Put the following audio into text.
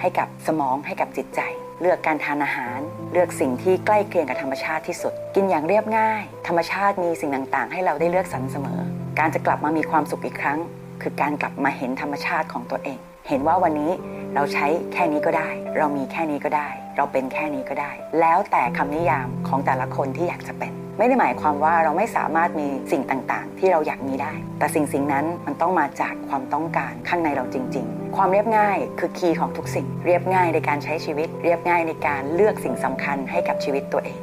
ให้กับสมองให้กับจิตใจ เลือกการทานอาหาร เลือกสิ่งที่ใกล้เคียงกับธรรมชาติที่สุด กินอย่างเรียบง่าย ธรรมชาติมีสิ่งต่างๆ ให้เราได้เลือกสรรเสมอ การจะกลับมามีความสุขอีกครั้ง คือการกลับมาเห็นธรรมชาติของตัวเอง เห็นว่าวันนี้ เราใช้แค่นี้ก็ได้ เรามีแค่นี้ก็ได้ เราเป็นแค่นี้ก็ได้ แล้วแต่คำนิยามของแต่ละคนที่อยากจะเป็น ไม่ได้หมายความว่าเราไม่สามารถมีสิ่งต่างๆ ที่เราอยากมีได้ แต่สิ่งสิ่งนั้นมันต้องมาจากความต้องการข้างในเราจริง ๆ ความเรียบง่ายคือคีย์ของทุกสิ่ง เรียบง่ายในการใช้ชีวิต เรียบง่ายในการเลือกสิ่งสำคัญให้กับชีวิตตัวเอง